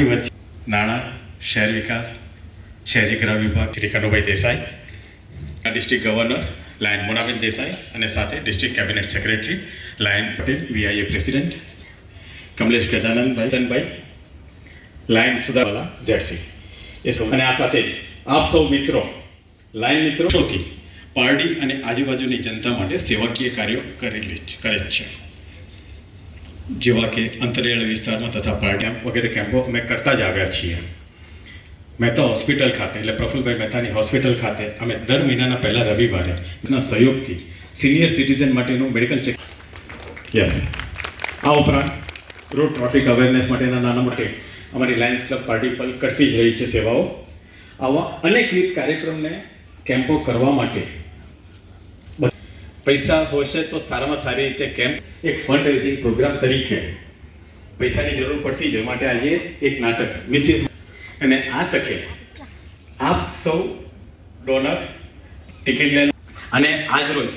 આપણી વચ્ચે નાણાં, શહેર વિકાસ, શહેરી ગ્રહ વિભાગ, Shri Kanubhai Desai district governor, lion Monaben Desai અને સાથે district cabinet secretary, lion Patel વીઆઈએ president, Kamlesh Gajanandbhai lion Sudhawala, ZC. એ સૌ અને આ સાથે જ આપ સૌ મિત્રો, લાયન મિત્રો સૌથી પારડી અને આજુબાજુની જનતા માટે સેવાકીય કાર્યો કરેલી કરે છે. જેવા કે અંતરિયાળ વિસ્તારમાં તથા પાર્ટી વગેરે કેમ્પો અમે કરતા જ આવ્યા છીએ. મહેતા હોસ્પિટલ ખાતે એટલે પ્રફુલભાઈ મહેતાની હોસ્પિટલ ખાતે અમે દર મહિનાના પહેલા રવિવારે ના સહયોગથી સિનિયર સિટીઝન માટેનું મેડિકલ ચેક યસ આ ઉપરાંત રોડ ટ્રાફિક અવેરનેસ માટેના નાના મોટે અમારી લાયન્સ ક્લબ પાર્ટી પર કરતી જ રહી છે સેવાઓ. આવા અનેકવિધ કાર્યક્રમને કેમ્પો કરવા માટે પૈસા હોશે તો સારામાં સારી રીતે કેમ્પ એક ફંડ રેઝિંગ પ્રોગ્રામ તરીકે પૈસાની જરૂર પડતી જ માટે આજે એક નાટક મિસિસ અને આ તકે આપ સૌ ડોનર ટિકિટ લેન અને આજ રોજ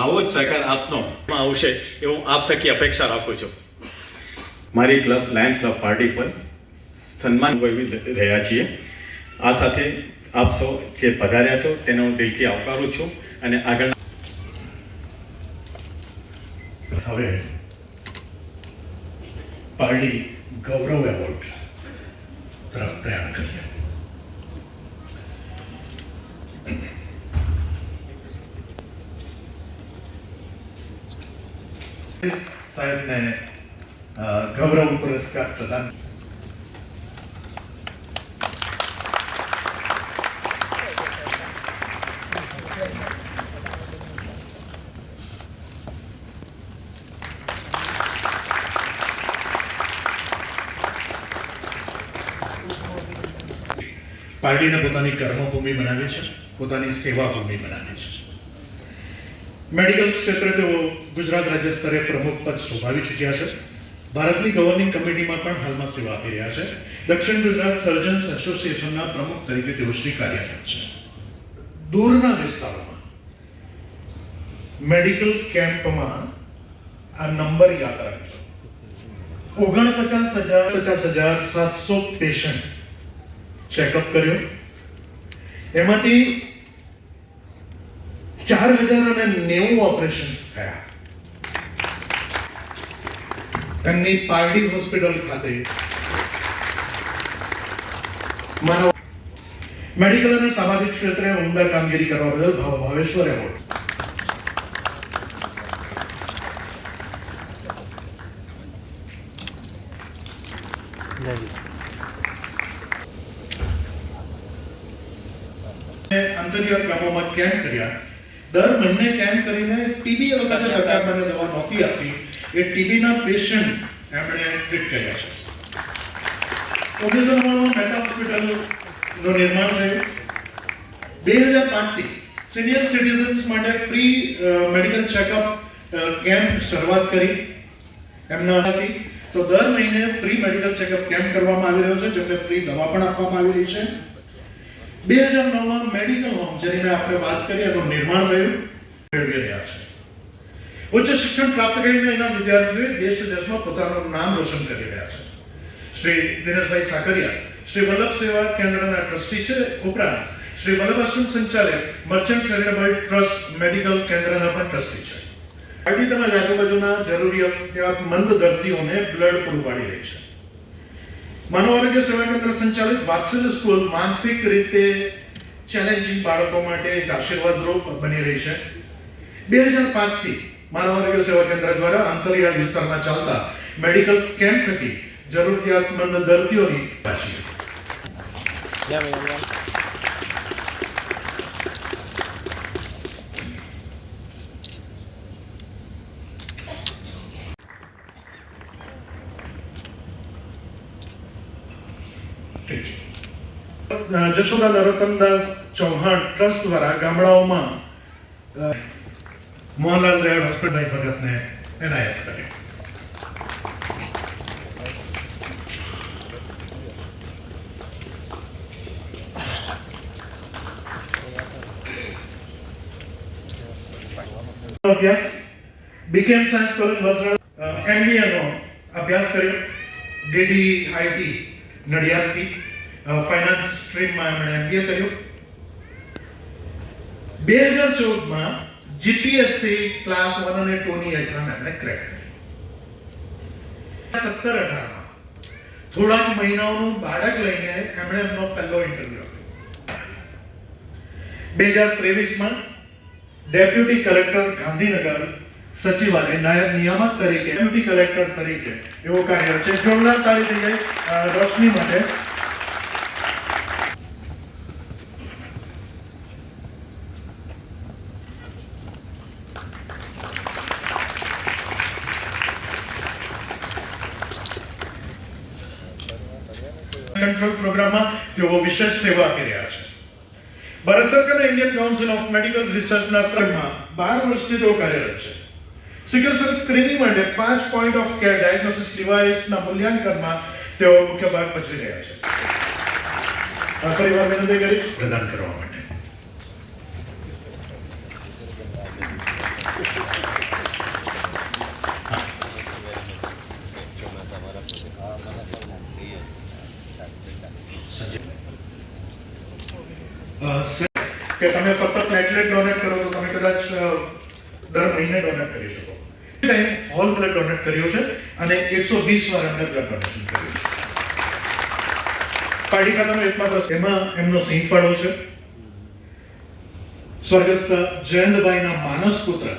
આવો જ સહકાર આપનો આવશે એવું આપ તકી અપેક્ષા રાખું છું. મારી ક્લબ લાયન્સ ક્લબ પાર્ટી પર સન્માન ભોગવી રહ્યા છીએ. આ સાથે આપ સૌ જે પધાર્યા છો, તેને હું દિલથી આવકારું છું અને આગળ હવે પાર્ટી ગૌરવ એવોર્ડ તરફ પ્રયાણ કરીએ. સાહેબને ગૌરવ પુરસ્કાર પ્રદાન પાર્ટીને પોતાની કર્મભૂમિ બનાવી છે, પોતાની સેવા ભૂમિ બનાવી છે. મેડિકલ ક્ષેત્રે તેઓ ગુજરાત રાજ્ય સ્તરે પ્રમુખ પદ શોભાવી ચૂક્યા છે. ભારતની ગવર્નિંગ કમિટીમાં પણ હાલમાં સેવા આપી રહ્યા છે. દક્ષિણ ગુજરાત સર્જન્સ એસોસિએશનના પ્રમુખ તરીકે તેઓ શ્રી કાર્યરત છે. દૂરના વિસ્તારોમાં મેડિકલ કેમ્પમાં આ નંબર યાદ રાખજો. ઓગણપચાસ હજાર, પચાસ હજાર સાતસો પેશન્ટ ચેકઅપ કર્યો. એમાંથી ચાર હજાર અને નેવું ઓપરેશન થયા. એમની પારડી હોસ્પિટલ ખાતે. માનવ મેડિકલ અને સામાજિક ક્ષેત્રે ઉમદા કામગીરી કરવા બદલ ભાવ ભાવેશ્વર એવોર્ડ. અંતરિયાળ કેમ્પ કર્યા. દર મહિને કેમ્પ કરીને ટીબી એ વખતે સરકાર મને દવા નહોતી આપી એ ટીબીના પેશન્ટ એમણે ટ્રીટ કર્યા છે. ઓગણીસો નવ્વાણું મહેતા હોસ્પિટલનું નિર્માણ થયું. બે હજાર પાંચથી સિનિયર સિટીઝન્સ માટે ફ્રી મેડિકલ ચેકઅપ કેમ્પ શરૂઆત કરી. એમના હતી તો દર મહિને ફ્રી મેડિકલ ચેકઅપ કેમ્પ કરવામાં આવી રહ્યો છે જેમને ફ્રી દવા પણ આપવામાં આવી રહી છે. બે હજાર નવમાં મેડિકલ હોમ, જેની મેં આપણે વાત કરી, એનું નિર્માણ થયું, મેળવી રહ્યા છે. ઉચ્ચ શિક્ષણ પ્રાપ્ત કરીને એના વિદ્યાર્થીઓએ દેશ વિદેશમાં પોતાનું નામ રોશન કરી રહ્યા છે. શ્રી દિનેશભાઈ સાકરિયા, શ્રી વલ્લભ સેવા કેન્દ્રના ટ્રસ્ટી છે, ઉપરાંત શ્રી વલ્લભ આશ્રમ સંચાલક મર્ચન્ટ ચેરિટેબલ ટ્રસ્ટ મેડિકલ કેન્દ્રના પણ ટ્રસ્ટી છે. પાર્ટી તેમજ આજુબાજુના જરૂરિયાતમંદ દર્દીઓને બ્લડ પૂરું પાડી રહી છે. માનવ આરોગ્ય સેવા કેન્દ્ર સંચાલિત વાત્સલ્ય સ્કૂલ માનસિક રીતે ચેલેન્જિંગ બાળકો માટે એક આશીર્વાદરૂપ બની રહી છે. બે હજાર પાંચથી માનવ આરોગ્ય સેવા કેન્દ્ર દ્વારા અંતરિયાળ વિસ્તારમાં ચાલતા મેડિકલ કેમ્પ થકી જરૂરિયાતમંદ દર્દીઓની પાછી જશોદા નરોત્તમદાસ ચૌહાણ ટ્રસ્ટ દ્વારા ગામડાઓમાં મોહનલાલ દયાળ હોસ્પિટલ ભગતને એનાયત કરી. અભ્યાસ. બીકેમ સાયન્સ કોલેજ વલસાડ એમબીએનો અભ્યાસ કર્યો. ડીડી આઈટી નડિયાદથી ફાઇનાન્સ સ્ટ્રીમમાં એમણે એમબીએ કર્યું બે હજાર ચૌદમાં જીપીએસસી ક્લાસ વન અને ટુની એક્ઝામ એમણે ક્રેક કરી. સત્તર અઢારમાં, થોડાક મહિનાઓનું બાળક લઈને એમણે એમનો પહેલો ઇન્ટરવ્યુ બે હજાર ત્રેવીસમાં ડેપ્યુટી કલેક્ટર ગાંધીનગર સચિવાલય નાયબ નિયામક તરીકે ડેપ્યુટી કલેક્ટર તરીકે એવો કાર્ય છે. જોરદાર તાળી થઈ રોશની માટે. તેઓ વિશેષ સેવા કર્યા છે. ભારત સરકારના ઇન્ડિયન કાઉન્સિલ ઓફ મેડિકલ રિસર્ચના ક્રમમાં બાર વર્ષથી તેઓ કાર્યરત છે. સિકલ સેલ સ્ક્રીનિંગ માટે પાંચ પોઈન્ટ ઓફ કેર ડાયગ્નોસિસ ડિવાઇસના મૂલ્યાંકનમાં તેઓ મુખ્ય ભાગ ભજવી રહ્યા છે. આ પરિવાર વિનંતી કરીશ પ્રદાન કરવા માટે. કે તમે ફક્ત પ્લેટલેટ ડોનેટ કરો તો તમે કદાચ દર મહિને ડોનેટ કરી શકો. હોલ બ્લડ ડોનેટ કર્યો છે અને એકસો વીસ વાર એમને બ્લડ ડોનેશન કર્યું છે. ખાતાનો એકમાત્ર એમાં એમનો સિંહ ફાળો છે. સ્વર્ગસ્થ જયંતભાઈના માનસ પુત્ર.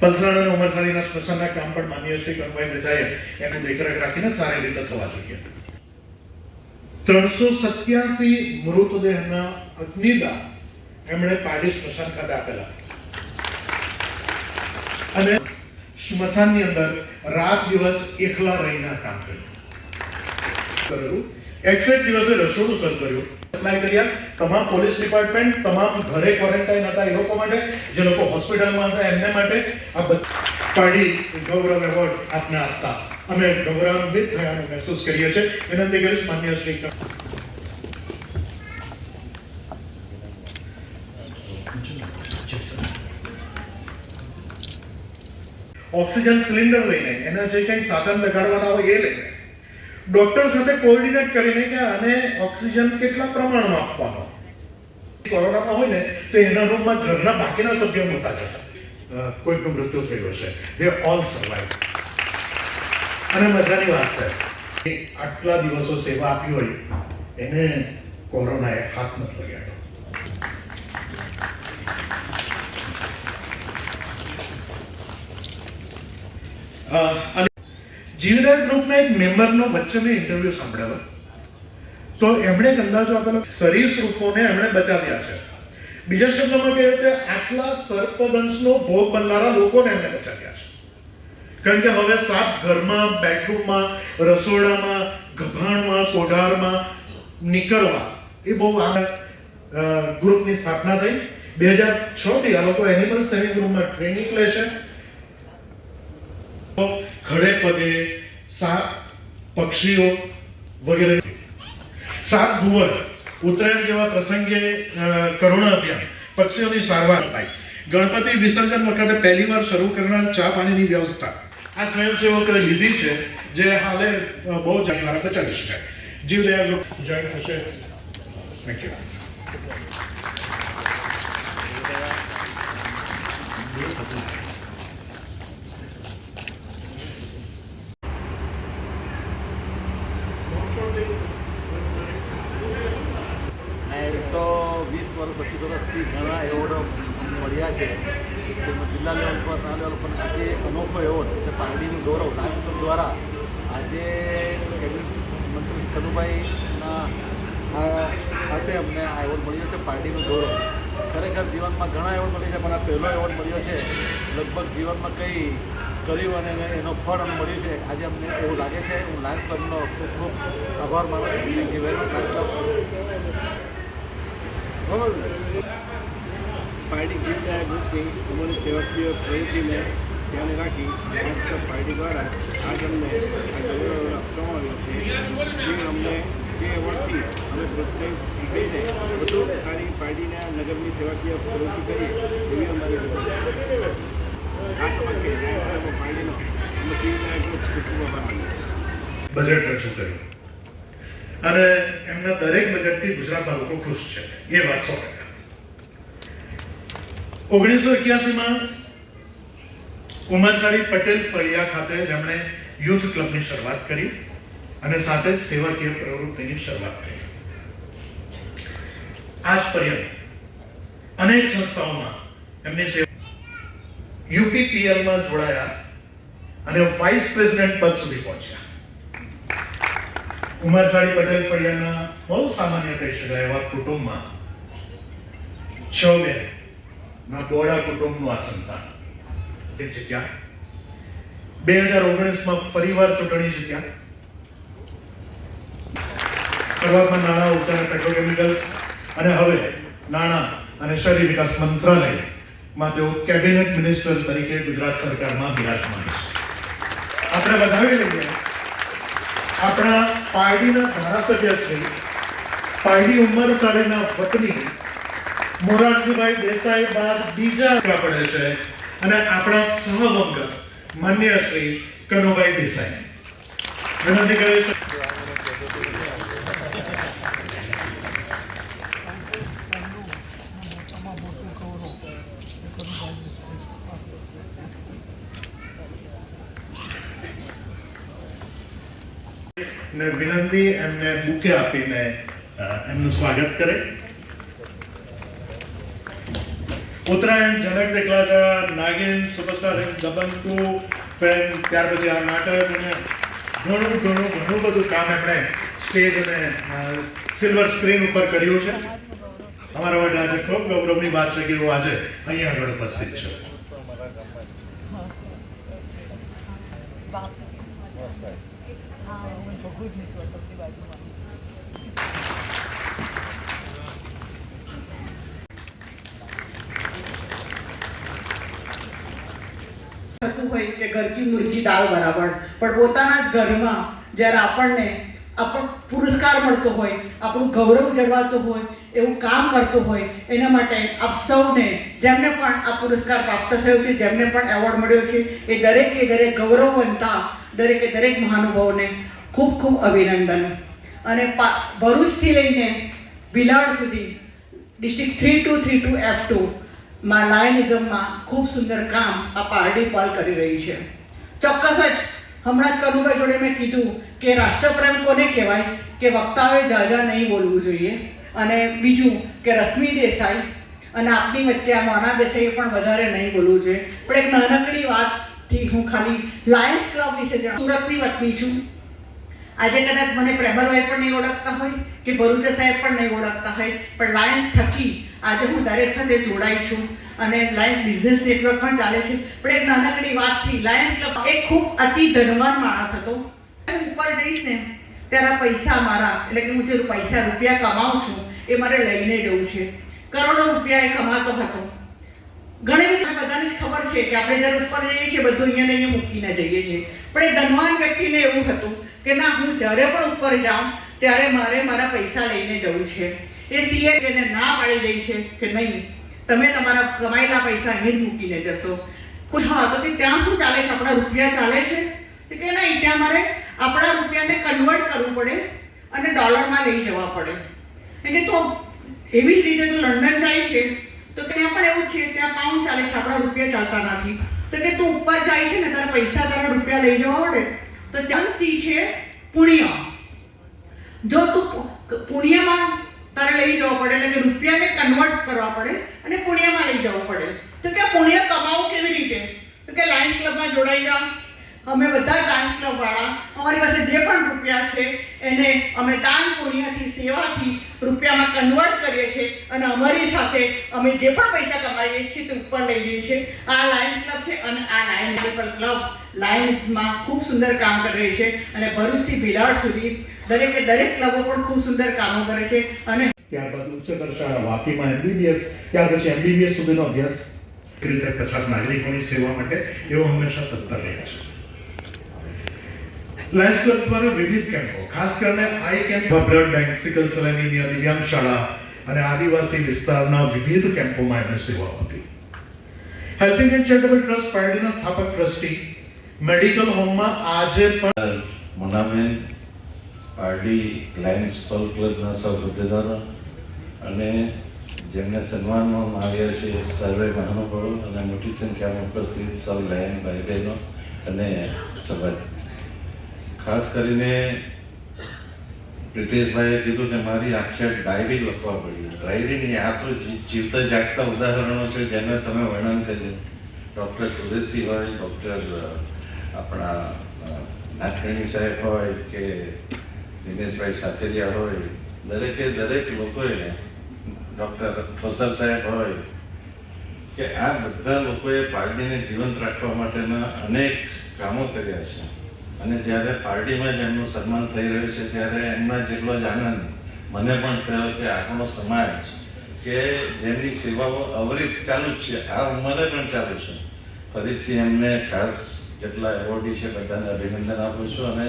પલસાણા અને ઉમરસાલીના સ્મશાનના કામ પણ માન્ય શ્રી કનભાઈ દેસાઈએ એનું દેખરેખ રાખીને સારી રીતે થવા જોઈએ. ત્રણસો સત્યાસી મૃતદેહના અગ્નિદાન એમણે પાડી સ્મશાન ખાતે આપેલા. અને સ્મશાનની અંદર રાત દિવસ એકલા રહીને કામ કર્યું. એકસઠ દિવસે રસોડું સર કર્યું. એપ્લાય કર્યા. તમામ પોલીસ ડિપાર્ટમેન્ટ તમામ ઘરે ક્વોરન્ટાઇન હતા એ લોકો માટે, જે લોકો હોસ્પિટલમાં હતા એમને માટે આ બધા પાડી ગૌરવ એવોર્ડ આપને આપતા અમે ગૌરવાન્વિત થયાનું મહેસૂસ કરીએ છીએ. વિનંતી કરીશ માન્ય શ્રી ઓક્સિજન સિલિન્ડર લઈને એના જે કંઈ સાધન લગાડવાના હોય એ લઈને. ડોક્ટર સાથે કોઓર્ડિનેટ કરીને કે આને ઓક્સિજન કેટલા પ્રમાણમાં આપવાનો. કોરોનામાં હોય ને તો એના રૂમમાં ઘરના બાકીના સભ્યો નહોતા જતા. કોઈકનું મૃત્યુ થયું હશે. દે ઓલ સર્વાઈવ અને મજાની વાત છે. આટલા દિવસો સેવા આપી હોય એને કોરોનાએ હાથ નથી લગાડ્યો જીવરાજ ગ્રુપના એક મેમ્બરનો વચ્ચે મેં ઇન્ટરવ્યુ સાંભળેલો તો એમણે એક અંદાજો આપેલો સરીસૃપોને એમણે બચાવ્યા છે. બીજા શબ્દોમાં કહે કે આટલા સર્પદંશનો ભોગ બનનારા લોકોને એમણે બચાવ્યા છે. કારણ કે હવે સાપ ઘરમાં બેડરૂમમાં રસોડામાં, ગભાણમાં કોઢારમાં નીકળવા એ બહુ આ ગ્રુપની સ્થાપના થઈ. બે હજાર છથી આ લોકો એનિમલ સેવિંગ ગ્રુપમાં ટ્રેનિંગ લે છે. પક્ષીઓ વગેરે. સાત ભુવન ઉત્તરાયણ જેવા પ્રસંગે કરુણા અભિયાન પક્ષીઓની સારવાર અપાય ગણપતિ વિસર્જન વખતે પહેલીવાર શરૂ કરનાર ચા પાણીની વ્યવસ્થા. આ સ્વયંસેવકોએ લીધી છે જે હાલે બહુ જાણવા વાર બચાવી શકાય જીવદયા ગ્રુપ. જોઈન થશે. થેન્ક યુ અને એમ તો વીસ વર્ષ પચીસ વર્ષથી ઘણા એવોર્ડો મળ્યા છે. તેમજ જિલ્લા લેવલ પર તાલુકા લેવલ પર આજે એક અનોખો એવોર્ડ એટલે પાર્ટીનું ગૌરવ રાજકોટ દ્વારા આજે મંત્રી કનુભાઈના આ હાથે અમને આ એવોર્ડ મળ્યો છે પાર્ટીનું ગૌરવ. ખરેખર જીવનમાં ઘણા એવોર્ડ મળ્યા છે, પણ આ પહેલો એવોર્ડ મળ્યો છે. લગભગ જીવનમાં કંઈ કર્યું અને એનો ફળ અમને મળ્યું છે. આજે અમને એવું લાગે છે. હું લાયન્સ ક્લબનો ખૂબ ખૂબ આભાર માનું છું. Thank you very much lions club party Jivdaya ગ્રુપની અમારી સેવાકીય પ્રવૃત્તિને ધ્યાને રાખી રાષ્ટ્ર પાર્ટી દ્વારા આજ અમને આ ગૌરવ આપવામાં આવ્યો છે જે અમને જે એવોર્ડથી અમે પ્રોત્સાહિત થઈને વધુ સારી પાર્ટીના નગરની સેવાકીય પ્રવૃત્તિ કરીએ એવી અમારી વિનંતી છે આ તબક્કે રાષ્ટ્રમાં પાર્ટીનો અમે જીવદયા ગ્રુપ ખૂબ ખૂબ આભાર માનીએ છીએ બજેટ રજૂ કર્યું અને એમના દરેક બજેટથી ગુજરાતના લોકો ખુશ છે. એ વાત સો ટકા. ઓગણીસો એક્યાસીમાં ઉમાચારી પટેલ ફળિયા ખાતે જેમણે યુથ ક્લબની શરૂઆત કરી અને સાથે સેવાકીય પ્રવૃત્તિની શરૂઆત કરી. આજ પર્યંત અનેક સંસ્થાઓમાં એમની સેવા યુપીપીએલમાં જોડાયા અને વાઇસ પ્રેસિડેન્ટ પદ સુધી પહોંચ્યા. ઉમરસાડી પટેલ ફળિયાના બહુ સામાન્ય કહી શકાય એવા કુટુંબમાં. છ બેન ના બોડા કુટુંબનું આ સંતાન. એ જગ્યા. બે હજાર ઓગણીસમાં ફરીવાર ચૂંટણી જીત્યા શરૂઆતમાં નાણાં ઊર્જા પેટ્રોકેમિકલ્સ અને હવે નાણાં અને શહેરી વિકાસ મંત્રાલયમાં તેઓ કેબિનેટ મિનિસ્ટર તરીકે ગુજરાત સરકારમાં બિરાજમાન છે. આપણે વધાવી લઈએ. આપણા પારડીના ધારાસભ્ય શ્રી પારડી ઉંમર સાડીના વતની મોરારજીભાઈ દેસાઈ બાદ બીજા પડે છે અને આપણા સહવંગ માન્ય શ્રી કનુભાઈ દેસાઈ. વિનંતી કરે ને એમને બુકે આપીને એમનું સ્વાગત કરે. ઉત્તરાયણ, જનક દેખલાજા, Nagin, superstar Dabangg two fan, ત્યાર પછી આ નાટક અને ઘણું ઘણું ઘણું બધું કામ એમણે સ્ટેજ અને સિલ્વર સ્ક્રીન ઉપર કર્યું છે. અમારા માટે આજે ખૂબ ગૌરવની વાત છે કે હું આજે અહીંયા આગળ ઉપસ્થિત છું. બાપ છું અટકની બાજુમાં હોય કે ઘર મુર્ગી દાળ બરાબર, પણ પોતાના જ ઘરમાં જ્યારે આપણને આપણ પુરસ્કાર મળતો હોય, આપણું ગૌરવ જળવાતું હોય, એવું કામ કરતું હોય, એના માટે આપ સૌને જેમને પણ આ પુરસ્કાર પ્રાપ્ત થયો છે, જેમને પણ એવોર્ડ મળ્યો છે, એ દરેકે દરેક ગૌરવવંતા, દરેકે દરેક મહાનુભાવોને ખૂબ ખૂબ અભિનંદન. અને ભરૂચથી લઈને ભિલાડ સુધી, district three two three two F two, માં લાયનિઝમમાં ખૂબ સુંદર કામ આ પારડી પાલ કરી રહી છે. ચોક્કસ જ, હમણાં જ કનુભાઈ જોડે મેં કીધું કે રાષ્ટ્રપ્રેમ કોને કહેવાય? કે વક્તાએ જાજા નહીં બોલવું જોઈએ. અને બીજું કે રશ્મિ દેસાઈ અને આપની વચ્ચે આ મોના દેસાઈએ પણ વધારે નહીં બોલવું જોઈએ. પણ એક નાનકડી વાતથી હું ખાલી લાયન્સ ક્લબ વિશે જણાવું સુરતની વતની છું. આજે કદાચ મને પ્રેમરભાઈ પણ નહીં ઓળખતા હોય કે ભરૂચા સાહેબ પણ નહીં ઓળખતા હોય, પણ લાયન્સ થકી આજે હું દરેક સાથે જોડાઈ છું અને લાયન્સ બિઝનેસ નેટવર્ક પણ ચાલે છે. પણ એક નાનકડી વાતથી, લાયન્સ ક્લબ એ ખૂબ અતિ ધનવાન માણસ હતો. હું ઉપર જઈશ ને, ત્યારે પૈસા મારા, એટલે કે હું જે પૈસા રૂપિયા કમાઉં છું, એ મારે લઈને જવું છે. કરોડો રૂપિયા એ કમાતો હતો. ઘણી ખબર છે કે આપણે જ્યારે ઉપર જઈએ છીએ, બધું અહીંયા અહીંયા મૂકીને જઈએ છીએ. પણ એ ધનવાન વ્યક્તિને એવું હતું કે, ના, હું જ્યારે પણ ઉપર જાઉં, ત્યારે મારે મારા પૈસા લઈને જવું છે. એ સીએ એને ના પાડી દે છે કે નહીં, તમે તમારા કમાયેલા પૈસા અહીં જ મૂકીને જશો. હા, તો કે ત્યાં શું ચાલે છે? આપણા રૂપિયા ચાલે છે? કે નહીં, ત્યાં મારે આપણા રૂપિયાને કન્વર્ટ કરવું પડે અને ડોલરમાં લઈ જવા પડે. એટલે તો એવી જ રીતે તો લંડન જાય છે. તો ત્યાં પણ એવું છે, ત્યાં પાઉન્ડ ચાલે છે, આપણા રૂપિયા ચાલતા નથી. તો કે તું ઉપર જાય છે ને, તારા પૈસા તારા રૂપિયા લઈ જવા આવડે, તો ત્યાં સી છે પુણ્ય. જો તું પુણ્યમાં તારે લઈ જવા પડે, એટલે કે રૂપિયાને કન્વર્ટ કરવા પડે અને પુણ્યમાં લઈ જવું પડે. તો કે પુણ્ય કમાવું કેવી રીતે? તો કે લાયન્સ ક્લબમાં જોડાઈ જાઓ અમે બધા ડાન્સ લાયન્સ ક્લબ વાળા. અમારી પાસે જે પણ રૂપિયા છે, એને અમે દાન પુણ્યથી, સેવાથી રૂપિયામાં કન્વર્ટ કરીએ છીએ અને અમારી સાથે અમે જે પણ પૈસા કમાઈએ છીએ તે ઉપર લઈ જઈએ છીએ. આ લાયન્સ ક્લબ છે અને આ લાયન ક્લબ લાયન્સમાં ખૂબ સુંદર કામ કરી રહી છે અને ભરૂચથી ભિલાડ સુધી દરેકે દરેક ક્લબો પણ ખૂબ સુંદર કામો કરે છે અને ત્યારબાદ ઉચ્ચતર શાળા વાપીમાં એમબીબીએસ ત્યાર પછી એમબીબીએસ સુધીનો અભ્યાસ રીતે પચાસ નાગરિકોની સેવા માટે એવો હંમેશા તત્પર રહ્યા છે. લાયન્સ ક્લબ દ્વારા વિવિધ કેમ્પો, ખાસ કરીને eye camp blood bank, sickle cell દિવ્યાંગ શાળા અને આદિવાસી વિસ્તારના વિવિધ કેમ્પોમાં એમણે સેવાઓ આપી. હેલ્પિંગ એન્ડ ચેરિટેબલ ટ્રસ્ટ પાર્ટીના સ્થાપક ટ્રસ્ટી, મેડિકલ હોમમાં આજે પણ મોનાબેન પારડી લાયન્સ પલ ક્લબના સૌ હોદ્દેદારો અને જેમને સન્માનવામાં આવ્યા છે સર્વે મહાનુભાવો અને મોટી સંખ્યામાં ઉપસ્થિત સૌ લાયન ભાઈ બહેનો અને સભા ખાસ કરીને પ્રિતેશભાઈએ કીધું કે મારી આખી એક ડાયરી લખવા પડી ડાયરીની આ તો જીવતા જાગતા ઉદાહરણો છે જેને તમે વર્ણન કર્યું. ડૉક્ટર તુલસી હોય ડૉક્ટર આપણા અ, સાહેબ હોય કે દિનેશભાઈ સાથેરિયા હોય દરેકે દરેક લોકોએ ડૉક્ટર ઠોસર સાહેબ હોય કે આ બધા લોકોએ પાર્ટીને જીવંત રાખવા માટેના અનેક કામો કર્યા છે. અને જ્યારે પાર્ટીમાં જ એમનું સન્માન થઈ રહ્યું છે, ત્યારે એમના જેટલો જ આનંદ મને પણ થયો કે આપણો સમાજ કે જેમની સેવાઓ અવરિત ચાલુ જ છે, આ ઉંમરે પણ ચાલુ છે. ફરીથી એમને ખાસ જેટલા એવોર્ડી છે, બધાને અભિનંદન આપું છું અને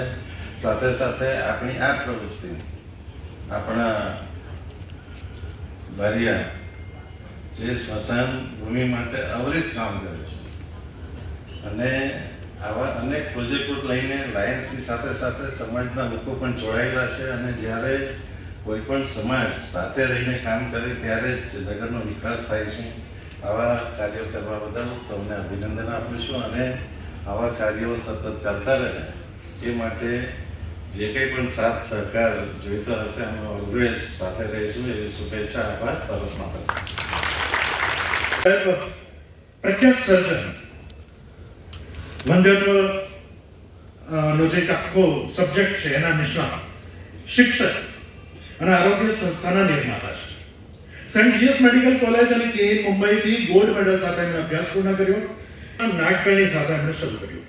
સાથે સાથે આપણી આ પ્રવૃત્તિ, આપણા ભારિયા જે સ્મશાન ભૂમિ માટે અવરિત કામ કરે છે. અને આવા અનેક પ્રોજેક્ટો લઈને લાયન્સની સાથે સાથે સમાજના લોકો પણ જોડાયેલા છે અને જ્યારે કોઈ પણ સમાજ સાથે રહીને કામ કરે ત્યારે જ નગરનો વિકાસ થાય છે. આવા કાર્યો કરવા બદલ સૌને અભિનંદન આપું છું અને આવા કાર્યો સતત ચાલતા રહે. એ માટે જે કંઈ પણ સાથ સહકાર જોઈતો હશે, અમે ઓલવેઝ સાથે રહીશું. એવી શુભેચ્છા પરત માટે પ્રખ્યાત સર્જન. લંડન નો જે આખો સબ્જેક્ટ છે, એના નિષ્ણાત શિક્ષક અને આરોગ્ય સંસ્થાના નિર્માતા છે. સેન્ટ જીએસ મેડિકલ કોલેજ અને કે મુંબઈથી ગોલ્ડ મેડલ સાથે એમણે અભ્યાસ પૂર્ણ કર્યો. નાગકર્ણી સાથે એમણે શરૂ કર્યું.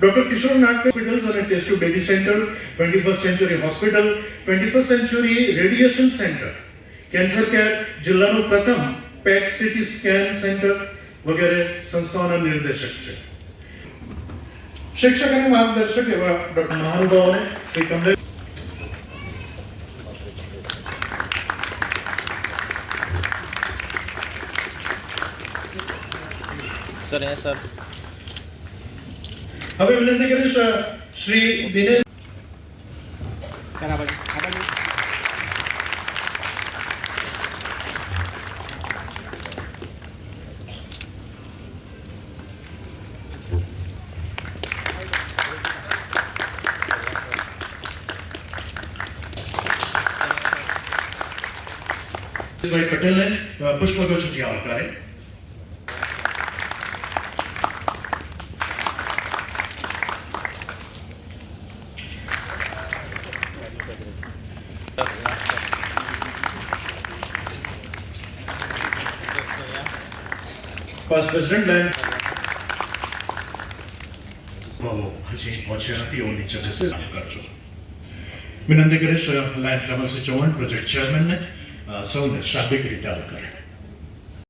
ડોક્ટર કિશોર નાટક હોસ્પિટલ્સ અને test tube baby centre twenty first century hospital twenty first century radiation centre cancer care જિલ્લાનું પ્રથમ પેટ સિટી સ્કેન સેન્ટર વગેરે સંસ્થાઓના નિર્દેશક છે. શિક્ષક અને માર્ગદર્શક એવા ડોક્ટર મહાનુભાવોને શ્રી કમલેશ સર એ સર હવે વિનંતી કરીશ અ, શ્રી ભાઈ પટેલને પુષ્પગુચ્છથી આવકારે. પાસ પ્રેસિડેન્ટ લાઈન હજી પહોંચ્યા નથી જશે કામ કરજો વિનંતી કરીશ લાયન ટ્રાવેલ્સ ચૌહાણ પ્રોજેક્ટ ચેરમેનને અ, સૌને શાબ્દિક રીતે આવકારે